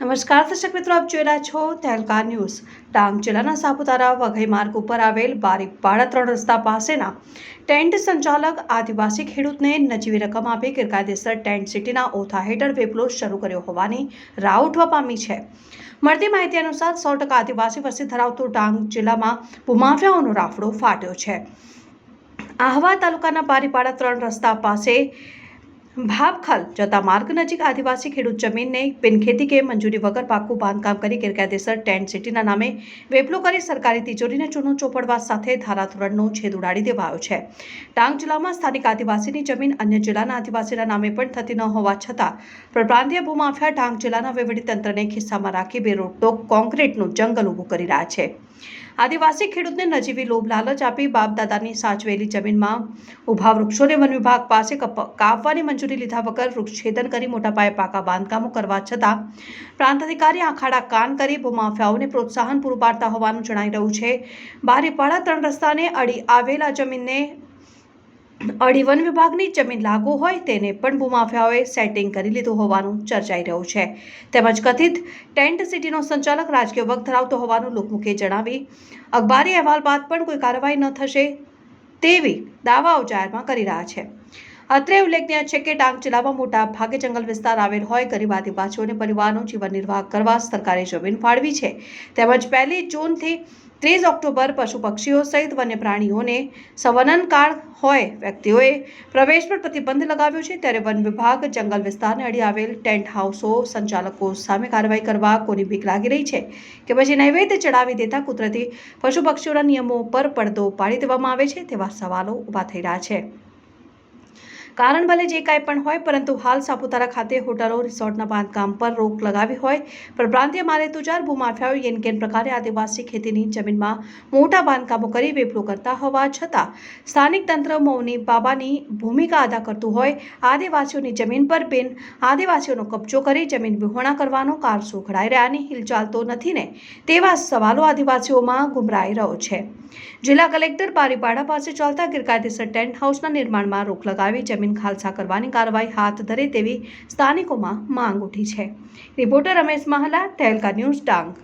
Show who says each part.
Speaker 1: નમસ્કાર, દર્શક મિત્રો, આપ જોઈ રહ્યા છો તહેલકા ન્યૂઝ. ડાંગ જિલ્લાના સાપુતારા વઘઈ માર્ગ ઉપર આવેલ બારીકપાડા ત્રણ રસ્તા પાસેના ટેન્ટ સંચાલક આદિવાસી ખેડૂતને નજીવી રકમ આપી ગેરકાયદેસર ટેન્ટ સિટીના ઓથા હેઠળ વેપલો શરૂ કર્યો હોવાની રાહ ઉઠવા પામી છે. મળતી માહિતી અનુસાર સો ટકા આદિવાસી વસ્તી ધરાવતું ડાંગ જિલ્લામાં ભૂમાફિયાઓનો રાફડો ફાટ્યો છે. આહવા તાલુકાના બારીપાડા ત્રણ રસ્તા પાસે ભાપખલ જતા માર્ગ નજીક આદિવાસી ખેડૂત જમીનને બિનખેતી કે મંજૂરી વગર પાકું બાંધકામ કરી ગેરકાયદેસર ટેન્ટ સિટીના નામે વેપલો કરી સરકારી તિજોરીને ચૂનો ચોપડવા સાથે ધારાધોરણનો છેદ ઉડાડી દેવાયો છે. ડાંગ જિલ્લામાં સ્થાનિક આદિવાસીની જમીન અન્ય જિલ્લાના આદિવાસીના નામે પણ થતી ન હોવા છતાં પ્રાંતીય ભૂમાફિયા ડાંગ જિલ્લાના વહીવટીતંત્રને ખિસ્સામાં રાખી બેરોકટોક કોન્ક્રીટનું જંગલ ઊભું કરી રહ્યા છે. આદિવાસી ખેડૂતને નજીવી લોભ લાલચ આપી બાપદાદાની સાચવેલી જમીનમાં ઊભા વૃક્ષોને વન વિભાગ પાસે કપ- કાપવાની મંજૂરી લીધા વગર વૃક્ષછેદન કરી મોટા પાયે પાકા બાંધકામો કરવા છતાં પ્રાંત અધિકારી આખાડા કાન કરી ભૂમાફિયાઓને પ્રોત્સાહન પૂરું પાડતા હોવાનું જણાઈ રહ્યું છે. બારીપાડા ત્રણ રસ્તાને અડી આવેલા જમીનને અડી વન વિભાગની જમીન લાગુ હોય તેને પણ ભૂમાફિયાઓએ સેટિંગ કરી લીધું હોવાનું ચર્ચાઈ રહ્યું છે. તેમજ કથિત ટેન્ટ સિટીનો સંચાલક રાજકીય વગ ધરાવતો હોવાનું લોકમુખે જણાવી, અખબારી અહેવાલ બાદ પણ કોઈ કાર્યવાહી ન થશે તેવી દાવાઓ જાહેરમાં કરી રહ્યા છે. અત્રે ઉલ્લેખનીય છે કે ડાંગ જિલ્લામાં મોટા ભાગે જંગલ વિસ્તાર આવેલ હોય, ગરીબ આદિવાસીઓને પરિવારનો જીવન નિર્વાહ કરવા સરકારે જમીન ફાળવી છે. તેમજ પહેલી જૂનથી ત્રીસ ઓક્ટોબર પશુ પક્ષીઓ સહિત વન્ય પ્રાણીઓને સંવનનકાળ હોય, વ્યક્તિઓએ પ્રવેશ પર પ્રતિબંધ લગાવ્યો છે. ત્યારે વન વિભાગ જંગલ વિસ્તારને અડી આવેલ ટેન્ટ હાઉસો સંચાલકો સામે કાર્યવાહી કરવા કોની બીક લાગી રહી છે કે પછી નૈવેદ્ય ચડાવી દેતા કુદરતી પશુ પક્ષીઓના નિયમો પર પડદો પાડી દેવામાં આવે છે તેવા સવાલો ઊભા થઈ રહ્યા છે. કારણ ભલે જે કાંઈ પણ હોય, પરંતુ હાલ સાપુતારા ખાતે હોટલો, રિસોર્ટના બાંધકામ પર રોક લગાવી હોય. પણ પ્રાંતીય મારે તુજાર ભૂમાફિયાઓ યેનકેન પ્રકારે આદિવાસી ખેતીની જમીનમાં મોટા બાંધકામો કરી વેપલો કરતા હોવા છતાં, સ્થાનિક તંત્ર મૌની બાબાની ભૂમિકા અદા કરતું હોય. આદિવાસીઓની જમીન પર બિન આદિવાસીઓનો કબજો કરી જમીન વિહોણા કરવાનો કારસો ઘડાઈ રહ્યાની હિલચાલ તો નથી ને તેવા સવાલો આદિવાસીઓમાં ગુમરાઈ રહ્યો છે. જિલ્લા કલેક્ટર બારીપાડા પાસે ચાલતા ગેરકાયદેસર ટેન્ટ હાઉસના નિર્માણમાં રોક લગાવી, જમીન ખાલસા કરવાની કાર્યવાહી હાથ ધરે તેવી સ્થાનિકોમાં માંગ ઉઠી છે. Reporter Ramesh Mahala, Tehelka news Dang.